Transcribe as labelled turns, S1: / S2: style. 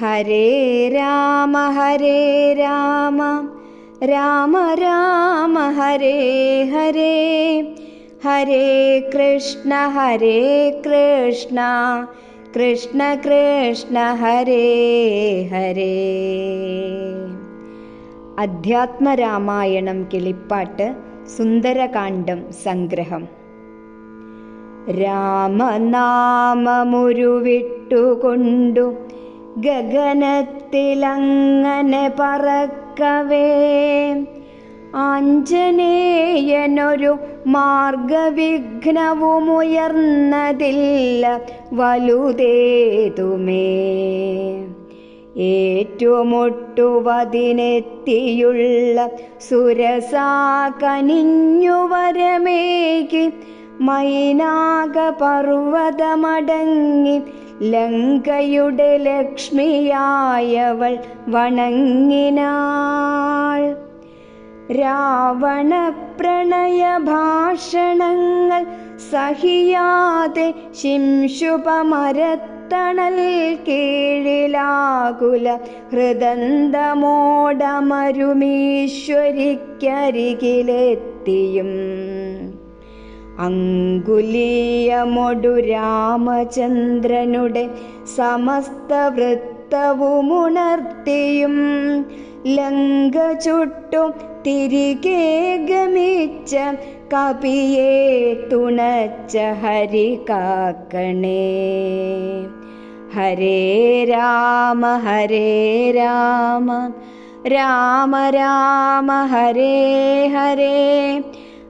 S1: हरे राम हरे राम। राम राम हरे हरे। हरे कृष्ण हरे कृष्ण। कृष्ण कृष्ण हरे हरे। अध्यात्मरामायणं किळिपााट्ट सुन्दरकाण्डं सङ्ग्रहं रामनाममुरुवि ഗഗനത്തിലങ്ങനെ പറക്കവേ. ആഞ്ജനേയനൊരു മാർഗവിഘ്നവുമുയർന്നതില്ല വലുതേതുമേ. ഏറ്റുമുട്ടുവതിനെത്തിയുള്ള സുരസാ കനിഞ്ഞു പർവതമടങ്ങി ലങ്കയുടെ ലക്ഷ്മിയായവൾ വണങ്ങിനാൾ. രാവണ പ്രണയ ഭാഷണങ്ങൾ സഹിയാതെ ശിംശുപമരത്തണൽ കീഴിലാകുല ഹൃദന്തമോടമരുമീശ്വരിക്കരികിലെത്തിയും. അങ്കുലീയമൊടു രാമചന്ദ്രനുടെ സമസ്ത വൃത്തവുമുണർത്തിയും ലങ്ക ചുട്ടും തിരികെ ഗമിച്ച കപിയെ തുണച്ച ഹരി കാക്കണേ ഹരേ രാമ ഹരേ രാമ രാമ രാമ ഹരേ ഹരേ.